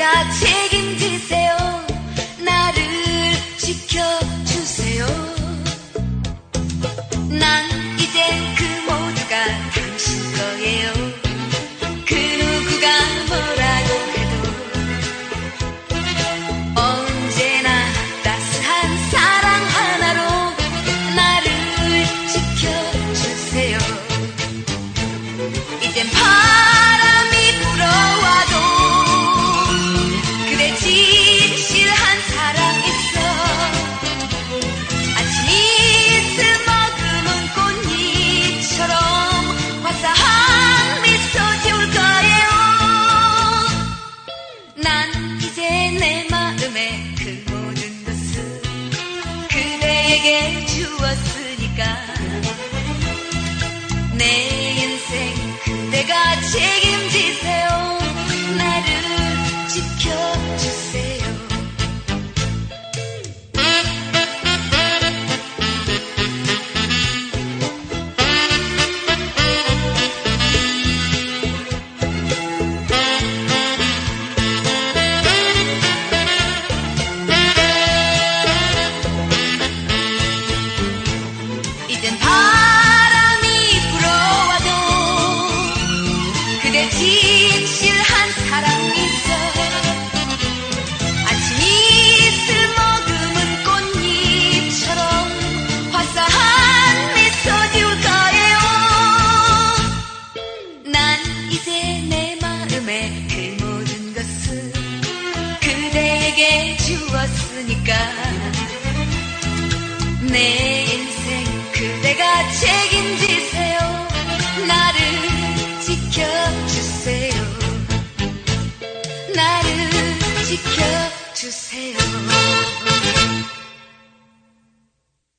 제가 책임지세요. 나를 지켜주세요. 난 이젠 그 모두가 당신 거예요. 그 누구가 뭐라고 해도 언제나 따스한 사랑 하나로 나를 지켜주세요. 이젠 바 내게 주었으니까. 내 인생 그대가 책임. 바람이 불어와도 그대 진실한 사랑 있어. 아침 이슬 머금은 꽃잎처럼 화사한 미소 지울 거예요. 난 이제 내 마음에 그 모든 것을 그대에게 주었으니까. 내 to sail. Oh,